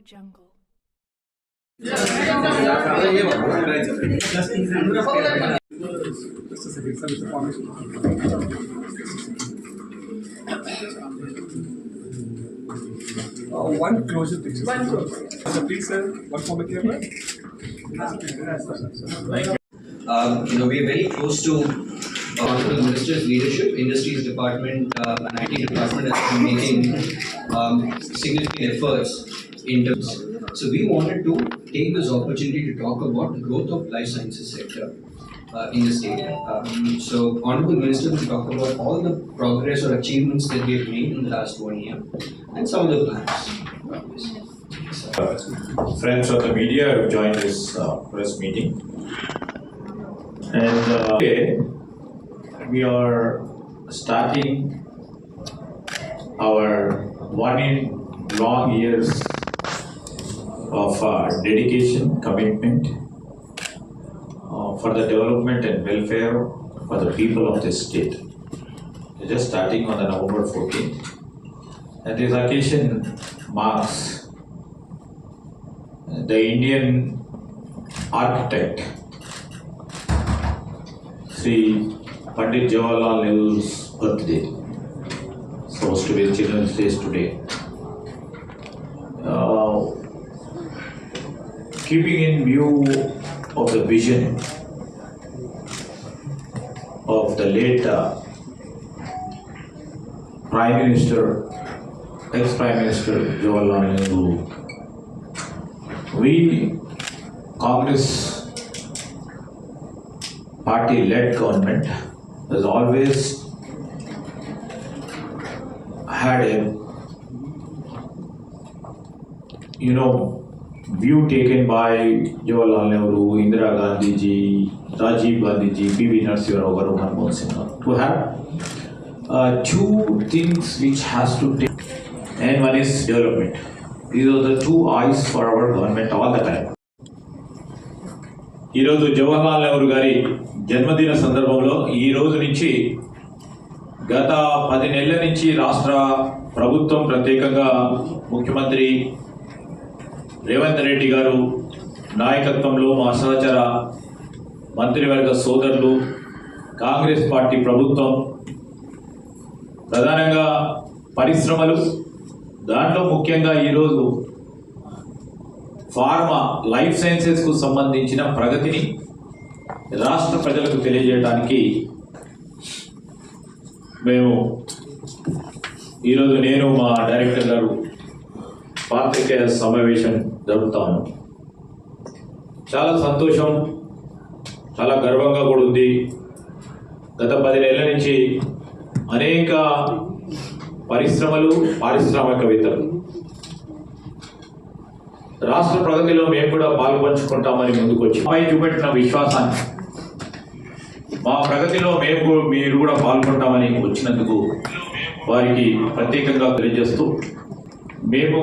Jungle. Uh, one closure picture. One closure. So please, sir, one for the camera. Um, you know, we are very close to uh, Honorable Minister's leadership. Industries Department uh, and IT Department has been making um, significant efforts in. So we wanted to take this opportunity to talk about the growth of life sciences sector uh, in the state. Um, so Honorable Minister will talk about all the progress or achievements that we have made in the last one year and some of the plans. So, friends of the media who joined this uh, press meeting. And uh, today, we are starting our one in long years of uh, dedication, commitment uh, for the development and welfare for the people of this state. We're just starting on the November 14th. And this occasion marks the Indian architect Sri Pandit Jawaharlal Nehru's birthday. Supposed to be Children's Day today. Uh, keeping in view of the vision of the late uh, Prime Minister, ex-Prime Minister Jawaharlal Nehru. We, Congress party-led government, has always had a, you know, view taken by Jawaharlal Nehru, Indira Gandhi ji, Rajiv Gandhi ji, P.V. Narasimha Rao garu, Manmohan Singh, to have uh, two things which has to take, and one is development. These are the two eyes for our government all the time. ఈరోజు జవహర్లాల్ నెహ్రూ గారి జన్మదిన సందర్భంలో ఈ రోజు నుంచి గత పది నెలల నుంచి రాష్ట్ర ప్రభుత్వం ప్రత్యేకంగా ముఖ్యమంత్రి రేవంత్ రెడ్డి గారు నాయకత్వంలో మా సహచర మంత్రివర్గ సోదరులు కాంగ్రెస్ పార్టీ ప్రభుత్వం ప్రధానంగా పరిశ్రమలు దాంట్లో ముఖ్యంగా ఈరోజు ఫార్మా లైఫ్ సైన్సెస్కు సంబంధించిన ప్రగతిని రాష్ట్ర ప్రజలకు తెలియజేయడానికి మేము ఈరోజు నేను మా డైరెక్టర్ గారు పాత్రికేయ సమావేశం జరుపుతాను చాలా సంతోషం చాలా గర్వంగా కూడా ఉంది. గత పది నెలల నుంచి అనేక పరిశ్రమలు పారిశ్రామికవేత్తలు. రాష్ట్ర ప్రగతిలో మేము కూడా పాల్పంచుకుంటామని ముందుకొచ్చి. పై చూపెట్టిన విశ్వాసాన్ని మా ప్రగతిలో మేము మీరు కూడా పాల్గొంటామని వచ్చినందుకు వారికి ప్రత్యేకంగా తెలియజేస్తూ మేము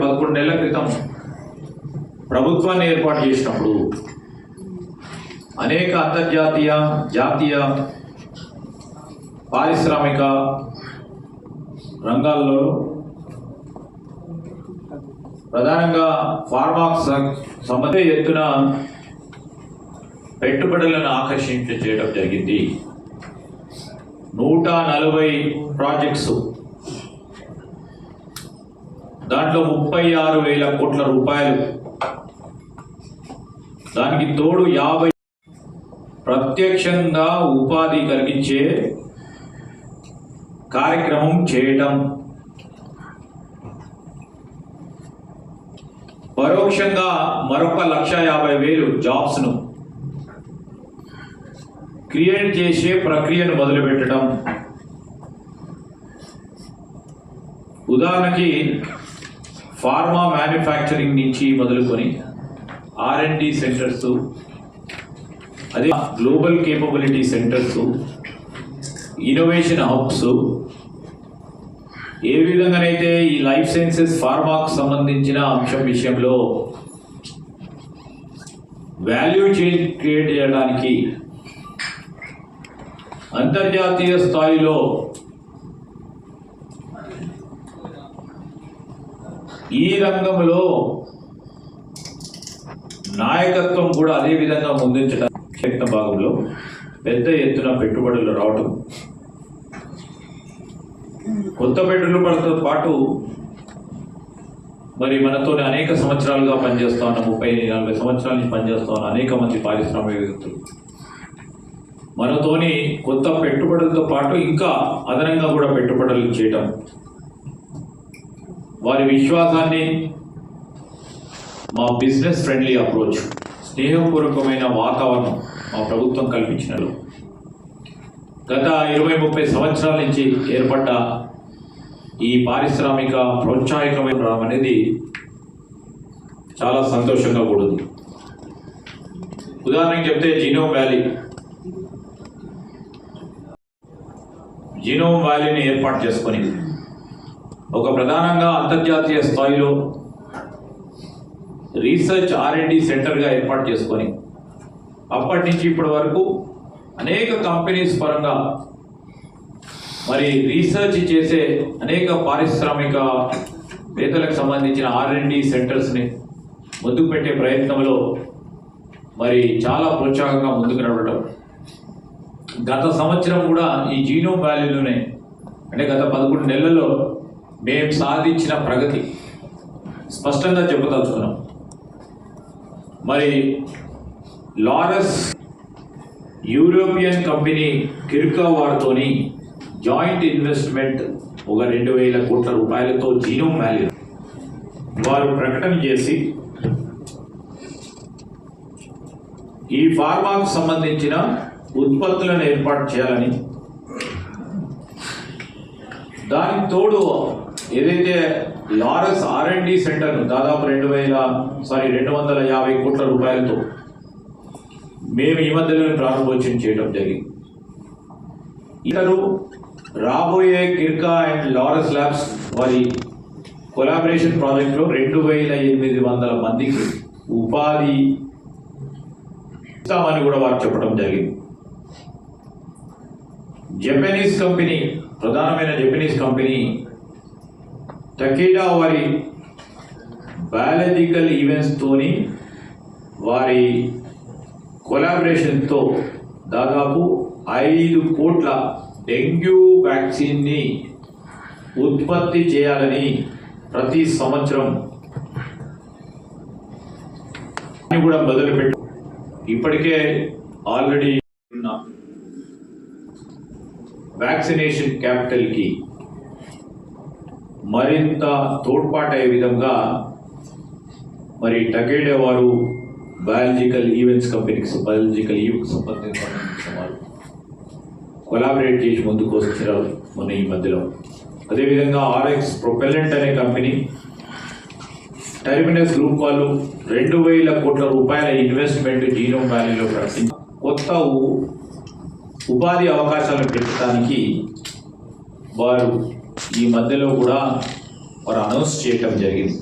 పదకొండు నెలల క్రితం ప్రభుత్వాన్ని ఏర్పాటు చేసినప్పుడు అనేక అంతర్జాతీయ జాతీయ పారిశ్రామిక రంగాల్లో ప్రధానంగా ఫార్మాక్స్ సంబంధ ఎత్తున పెట్టుబడులను ఆకర్షించ చేయడం జరిగింది. నూట నలభై ప్రాజెక్ట్స్ దాంట్లో ముప్పై ఆరు వేల కోట్ల రూపాయలు. దానికి తోడు యాభై ప్రత్యక్షంగా ఉపాధి కలిగించే కార్యక్రమం చేయటం. పరోక్షంగా మరొక లక్ష యాభై వేలు జాబ్స్ను క్రియేట్ చేసే ప్రక్రియను మొదలుపెట్టడం. ఉదాహరణకి ఫార్మా మ్యానుఫ్యాక్చరింగ్ నుంచి మొదలుకొని ఆర్ అండ్ సెంటర్స్ అదే global capability centres innovation hubs ఏ విధంగానైతే ఈ లైఫ్ సైన్సెస్ ఫార్మాకు సంబంధించిన అంశం విషయంలో వాల్యూ చైన్ క్రియేట్ చేయడానికి అంతర్జాతీయ స్థాయిలో ఈ రంగంలో నాయకత్వం కూడా అదే విధంగా ముందుంచడం ప్రయత్న భాగంలో పెద్ద ఎత్తున పెట్టుబడులు రావటం. కొత్త పెట్టుబడులతో పాటు మరి మనతోని అనేక సంవత్సరాలుగా పనిచేస్తా ఉన్న ముప్పై నలభై సంవత్సరాల నుంచి పనిచేస్తా ఉన్న అనేక మంది పారిశ్రామికవేత్తలు మనతోని కొత్త పెట్టుబడులతో పాటు ఇంకా అదనంగా కూడా పెట్టుబడులు చేయటం. వారి విశ్వాసాన్ని మా బిజినెస్ ఫ్రెండ్లీ అప్రోచ్ స్నేహపూర్వకమైన వాతావరణం మా ప్రభుత్వం కల్పించినారు గత ఇరవై ముప్పై సంవత్సరాల నుంచి ఏర్పడ్డ ఈ పారిశ్రామిక ప్రోత్సాహకమైన అనేది చాలా సంతోషంగా కూడదు. ఉదాహరణకి చెప్తే జీనోమ్ వ్యాలీ. జీనోమ్ వ్యాలీని ఏర్పాటు చేసుకొని ఒక ప్రధానంగా అంతర్జాతీయ స్థాయిలో రీసెర్చ్ ఆర్ఎండి సెంటర్గా ఏర్పాటు చేసుకొని అప్పటి నుంచి ఇప్పటి వరకు అనేక కంపెనీస్ పరంగా మరి రీసెర్చ్ చేసే అనేక పారిశ్రామిక వేతలకు సంబంధించిన ఆర్ఎండి సెంటర్స్ని ముందుకు పెట్టే ప్రయత్నంలో మరి చాలా ప్రోత్సాహంగా ముందుకు నడవడం గత సంవత్సరం కూడా ఈ జీనోమ్ వ్యాలీలోనే అంటే గత పదకొండు నెలల్లో మేము సాధించిన ప్రగతి. స్పష్టంగా చెప్పదలుచుకున్నాం. మరి లారస్ యూరోపియన్ కంపెనీ కిర్కా వారితోని జాయింట్ ఇన్వెస్ట్మెంట్ ఒక రెండు వేల కోట్ల రూపాయలతో జీనోమ్ వ్యాల్యూ వారు ప్రకటన చేసి ఈ ఫార్మాకు సంబంధించిన ఉత్పత్తులను ఏర్పాటు చేయాలని దానికి తోడు ఏదైతే Lawrence R and D centre దాదాపు రెండు వేల సారీ రెండు వందల యాభై కోట్ల రూపాయలతో మేము ఈ మధ్యలోనే ప్రారంభోత్సవం చేయడం జరిగింది. ఇతరు రాబోయే కిర్కా అండ్ లారెన్స్ ల్యాబ్స్ వారి కొలాబరేషన్ ప్రాజెక్టులో రెండు వేల ఎనిమిది వందల మందికి ఉపాధి ఇస్తామని కూడా వారు చెప్పడం జరిగింది. జపనీస్ కంపెనీ ప్రధానమైన జపనీస్ కంపెనీ టకేడా వారి బయాలజికల్ ఈవెంట్స్తోని వారి కొలాబరేషన్తో దాదాపు ఐదు కోట్ల డెంగ్యూ వ్యాక్సిన్ని ఉత్పత్తి చేయాలని ప్రతి సంవత్సరం అని కూడా మొదలుపెట్టు ఇప్పటికే ఆల్రెడీ ఉన్న వ్యాక్సినేషన్ క్యాపిటల్కి మరింత తోడ్పాటయ్యే విధంగా మరి టకేడే వారు బయాలజికల్ ఈవెంట్స్ కంపెనీకి బయాలజికల్ ఈవెంట్కి సంబంధించిన వారు కొలాబరేట్ చేసి ముందుకు వస్తున్నారు మొన్న ఈ మధ్యలో. అదేవిధంగా ఆర్ఎక్స్ ప్రొపెలెంట్ అనే కంపెనీ టెర్మినస్ గ్రూప్ వాళ్ళు రెండు వేల కోట్ల రూపాయల ఇన్వెస్ట్మెంట్ జీనోమ్ వ్యాలీలో ప్రకటించి కొత్త ఉపాధి అవకాశాలను పెంచడానికి వారు ఈ మధ్యలో కూడా వారు అనౌన్స్ చేయటం జరిగింది.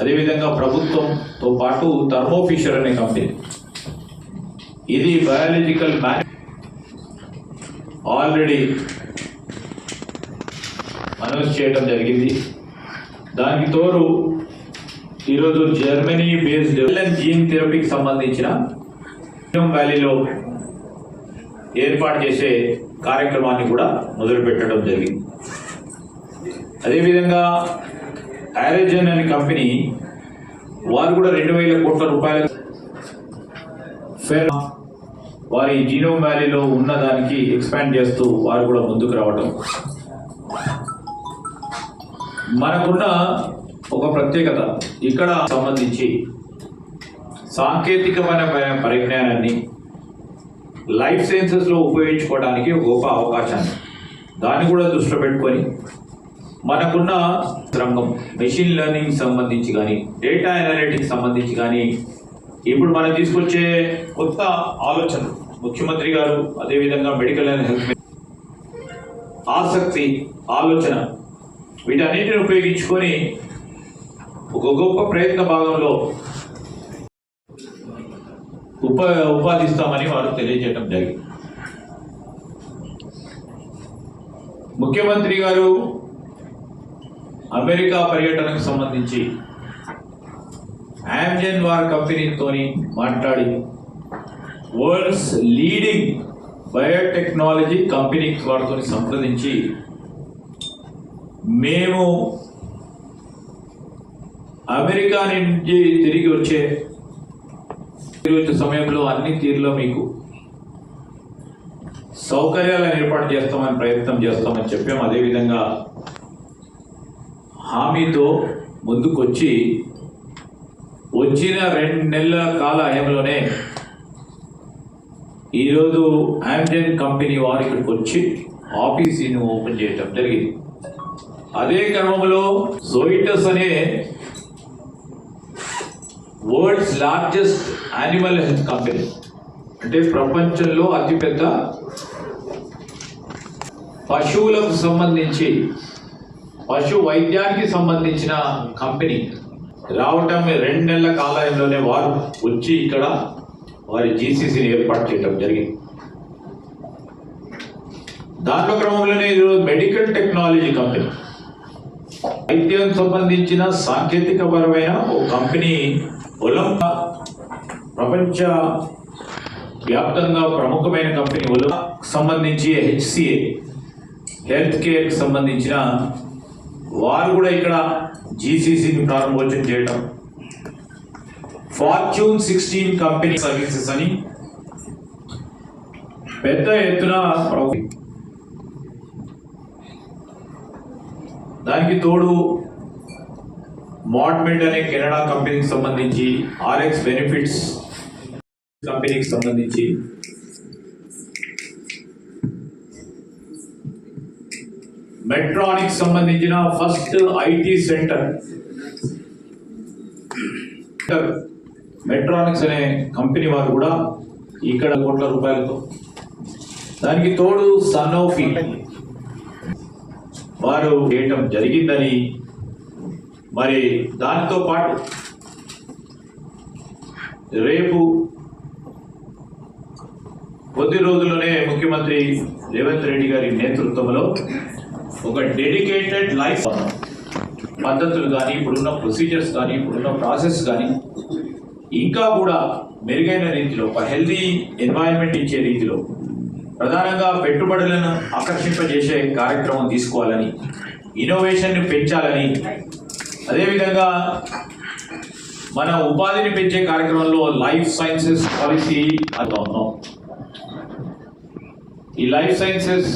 అదేవిధంగా ప్రభుత్వంతో పాటు థర్మోఫిషర్ అనే కంపెనీ. ఇది బయాలజికల్ మ్యాన్ ఆల్రెడీ అనౌన్స్ చేయడం జరిగింది. దానికి తోడు ఈరోజు జర్మనీ బేస్డ్ జీన్ థెరపీకి సంబంధించిన వ్యాలీలో ఏర్పాటు చేసే కార్యక్రమాన్ని కూడా మొదలుపెట్టడం జరిగింది. అదేవిధంగా యారేజన్ అనే కంపెనీ వారు కూడా రెండు వేల కోట్ల రూపాయల వారి జీనోమ్ వ్యాలీలో ఉన్న దానికి ఎక్స్పాండ్ చేస్తూ వారు కూడా ముందుకు రావటం. మనకున్న ఒక ప్రత్యేకత ఇక్కడ సంబంధించి సాంకేతికమైన పరిజ్ఞానాన్ని లైఫ్ సైన్సెస్లో ఉపయోగించుకోవడానికి ఒక గొప్ప అవకాశాన్ని దాన్ని కూడా దృష్టిలో పెట్టుకొని మనకున్న రంగం మెషిన్ లెర్నింగ్ సంబంధించి కానీ డేటా అనాలిటిక్స్ సంబంధించి కానీ ఇప్పుడు మనం తీసుకొచ్చే కొత్త ఆలోచన ముఖ్యమంత్రి గారు అదేవిధంగా మెడికల్ అండ్ హెల్త్ ఆసక్తి ఆలోచన వీటన్నిటిని ఉపయోగించుకొని ఒక గొప్ప ప్రయత్న భాగంలో ఉప ఉపాధిస్తామని వారు తెలియజేయడం జరిగింది. ముఖ్యమంత్రి గారు అమెరికా పర్యటనకు సంబంధించి ఆమ్జెన్ వార్ కంపెనీతోని మాట్లాడి వరల్డ్స్ లీడింగ్ బయోటెక్నాలజీ కంపెనీ వారితో సంప్రదించి మేము అమెరికా నుంచి తిరిగి వచ్చే తిరిగి వచ్చే సమయంలో అన్ని తీరులో మీకు సౌకర్యాలను ఏర్పాటు చేస్తామని ప్రయత్నం చేస్తామని చెప్పాము అదేవిధంగా హామీతో ముందుకొచ్చి వచ్చిన రెండు నెలల కాల హయంలోనే ఈరోజు ఆమ్జన్ కంపెనీ వారు ఇక్కడికి వచ్చి ఆఫీసీని ఓపెన్ చేయటం జరిగింది. అదే క్రమంలో జోయిటస్ అనే world's largest animal health company అంటే ప్రపంచంలో అతిపెద్ద పశువులకు సంబంధించి పశు వైద్యానికి సంబంధించిన కంపెనీ. రావటం రెండు నెలల కాలంలోనే వారు వచ్చి ఇక్కడ వారి జీసీసీని ఏర్పాటు చేయడం జరిగింది. దాంట్లో క్రమంలోనే ఈరోజు మెడికల్ టెక్నాలజీ కంపెనీ. వైద్యం సంబంధించిన సాంకేతికపరమైన ఓ కంపెనీ ఒలంపా ప్రపంచ వ్యాప్తంగా ప్రముఖమైన కంపెనీ ఒలంపా సంబంధించి హెచ్సిఏ హెల్త్ కేర్కి సంబంధించిన వారు కూడా ఇక్కడ జీసీసీని ప్రారంభోత్సవం చేయటం. ఫార్చ్యూన్ సిక్స్టీన్ కంపెనీ సర్వీసెస్ అని పెద్ద ఎత్తున దానికి తోడు మాడ్మెంట్ అనే కెనడా కంపెనీకి సంబంధించి ఆర్ఎక్స్ బెనిఫిట్స్ కంపెనీకి సంబంధించి మెట్రానిక్స్ సంబంధించిన ఫస్ట్ ఐటీ సెంటర్. మెట్రానిక్స్ అనే కంపెనీ వారు కూడా ఇక్కడ కోట్ల రూపాయలతో. దానికి తోడు సనోఫీ. వారు చేయటం జరిగిందని మరి దానితో పాటు రేపు కొద్ది రోజుల్లోనే ముఖ్యమంత్రి రేవంత్ రెడ్డి గారి నేతృత్వంలో ఒక డెడికేటెడ్ లైఫ్ పద్ధతులు కానీ ఇప్పుడున్న ప్రొసీజర్స్ కానీ ఇప్పుడున్న ప్రాసెస్ కానీ ఇంకా కూడా మెరుగైన రీతిలో ఒక హెల్దీ ఎన్వైరన్మెంట్ ఇచ్చే రీతిలో ప్రధానంగా పెట్టుబడులను ఆకర్షింపజేసే కార్యక్రమం తీసుకోవాలని ఇన్నోవేషన్ని పెంచాలని అదేవిధంగా మన ఉపాధిని పెంచే కార్యక్రమంలో లైఫ్ సైన్సెస్ పాలసీ అది ఉన్నాం ఈ లైఫ్ సైన్సెస్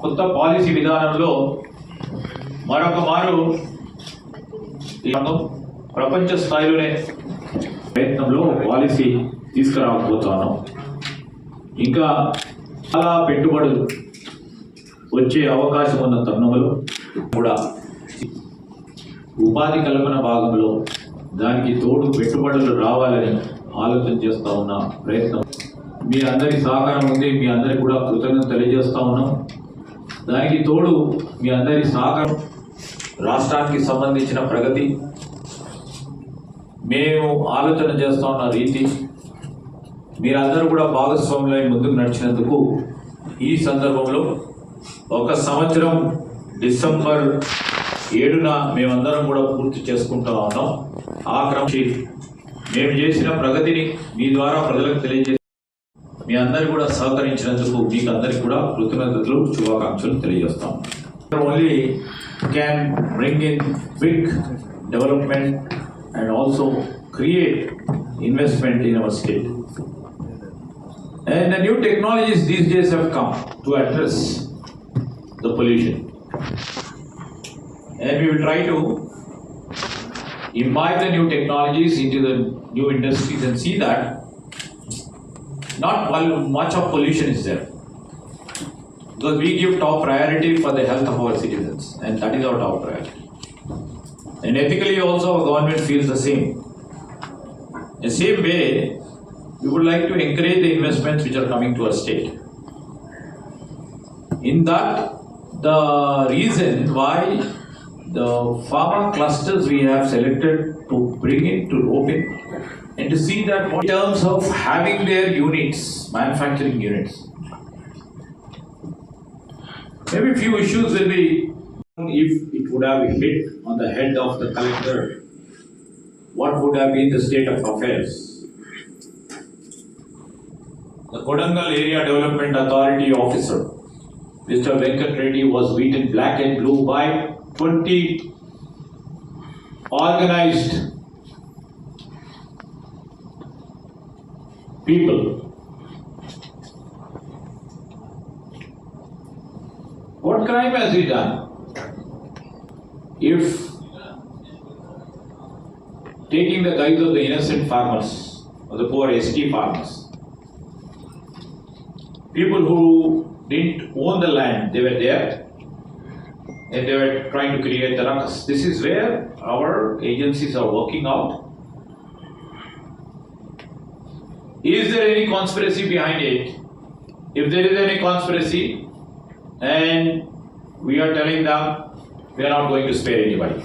కొత్త పాలసీ విధానంలో మరొక మారు ప్రపంచ స్థాయిలోనే ప్రయత్నంలో పాలసీ తీసుకురాకపోతున్నాం. ఇంకా చాలా పెట్టుబడులు వచ్చే అవకాశం ఉన్న తరుణంలో కూడా ఉపాధి కల్పన భాగంలో దానికి తోడు పెట్టుబడులు రావాలని ఆలోచన చేస్తూ ఉన్న ప్రయత్నం. మీ అందరి సహకారం ఉంది మీ అందరికి కూడా కృతజ్ఞత తెలియజేస్తూ ఉన్నాం. దానికి తోడు మీ అందరి సహకారం రాష్ట్రానికి సంబంధించిన ప్రగతి. మేము ఆలోచన చేస్తా ఉన్న రీతి మీరందరూ కూడా భాగస్వాములై ముందుకు నడిచినందుకు ఈ సందర్భంలో ఒక సంవత్సరం డిసెంబర్ ఏడున మేమందరం కూడా పూర్తి చేసుకుంటా ఉన్నాం. ఆ క్రమం మేము చేసిన ప్రగతిని మీ ద్వారా ప్రజలకు తెలియజేసి మీ అందరు కూడా సహకరించినందుకు మీకు అందరికి కూడా కృతజ్ఞతలు శుభాకాంక్షలు తెలియజేస్తాం only can bring in quick development and also create investment in our state And the new technologies these days have come to address the pollution. And we will try to imbibe the new technologies into the new industries and see that not much of pollution is there. Because we give top priority for the health of our citizens, and that is our top priority. And ethically also our government feels the same. The same way, we would like to encourage the investments which are coming to our state. In that, the reason why the pharma clusters we have selected to bring in to rope in and to see that in terms of having their units, manufacturing units. Maybe few issues will be If it would have hit on the head of the collector, what would have been the state of affairs? The Kodangal Area Development Authority officer, Mr. Venkat Reddy was beaten black and blue by twenty organized people. What crime has he done? If taking the guise of the innocent farmers or the poor ST farmers, people who didn't own the land, they were there and they were trying to create the ruckus. This is where our agencies are working out. Is there any conspiracy behind it? If there is any conspiracy, and we are telling them we are not going to spare anybody.